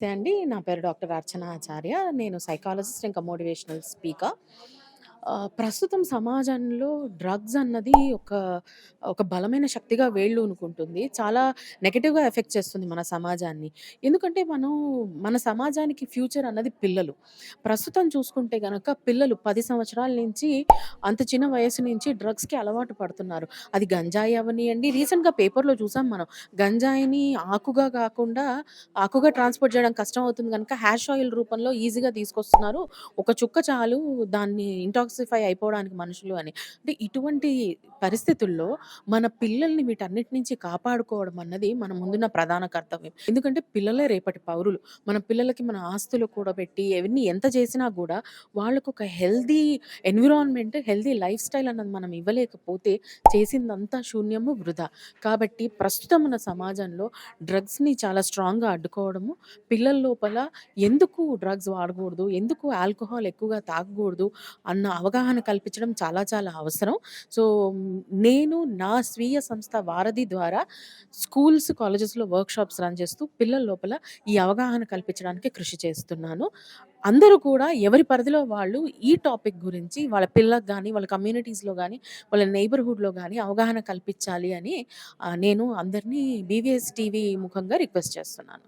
నమస్తే అండి. నా పేరు డాక్టర్ అర్చన ఆచార్య. నేను సైకాలజిస్ట్ ఇంకా మోటివేషనల్ స్పీకర్. ప్రస్తుతం సమాజంలో డ్రగ్స్ అన్నది ఒక, ఒక బలమైన శక్తిగా వేళ్ళూనుకుంటుంది. చాలా నెగిటివ్గా ఎఫెక్ట్ చేస్తుంది మన సమాజాన్ని. ఎందుకంటే మనం మన సమాజానికి ఫ్యూచర్ అన్నది పిల్లలు. ప్రస్తుతం చూసుకుంటే కనుక పిల్లలు పది సంవత్సరాల నుంచి అంత చిన్న వయసు నుంచి డ్రగ్స్‌కి అలవాటు పడుతున్నారు. అది గంజాయి అవ్వనియండి, రీసెంట్‌గా పేపర్‌లో చూసాం మనం. గంజాయిని ఆకుగా కాకుండా ఆకుగా ట్రాన్స్‌పోర్ట్ చేయడం కష్టం అవుతుంది కనుక హ్యాష్ ఆయిల్ రూపంలో ఈజీగా తీసుకొస్తున్నారు. ఒక చుక్క చాలు దాన్ని ఇంటాక్సిఫై అయిపోవడానికి మనుషులు అని. అంటే ఇటువంటి పరిస్థితుల్లో మన పిల్లల్ని వీటన్నిటి నుంచి కాపాడుకోవడం అన్నది మన ముందున్న ప్రధాన కర్తవ్యం. ఎందుకంటే పిల్లలే రేపటి పౌరులు. మన పిల్లలకి మన ఆస్తులు కూడా పెట్టి అవన్నీ ఎంత చేసినా కూడా వాళ్ళకు ఒక healthy environment, healthy lifestyle అన్నది మనం ఇవ్వలేకపోతే చేసిందంతా శూన్యము, వృధా. కాబట్టి ప్రస్తుతం ఉన్న సమాజంలో డ్రగ్స్‌ని చాలా స్ట్రాంగ్‌గా అడ్డుకోవడము, పిల్లల లోపల ఎందుకు డ్రగ్స్ వాడకూడదు, ఎందుకు ఆల్కహాల్ ఎక్కువగా తాగకూడదు అన్న అవగాహన కల్పించడం చాలా చాలా అవసరం. సో, నేను నా స్వీయ సంస్థ వారధి ద్వారా స్కూల్స్, కాలేజెస్‌లో వర్క్‌షాప్స్ రన్ చేస్తూ పిల్లల లోపల ఈ అవగాహన కల్పించడానికి కృషి చేస్తున్నాను. అందరూ కూడా ఎవరి పరిధిలో వాళ్ళు ఈ టాపిక్ గురించి వాళ్ళ పిల్లలకు కానీ వాళ్ళ కమ్యూనిటీస్‌లో కానీ వాళ్ళ నైబర్‌హుడ్‌లో కానీ అవగాహన కల్పించాలి అని నేను అందరినీ బీవీఎస్ టీవీ ముఖంగా రిక్వెస్ట్ చేస్తున్నాను.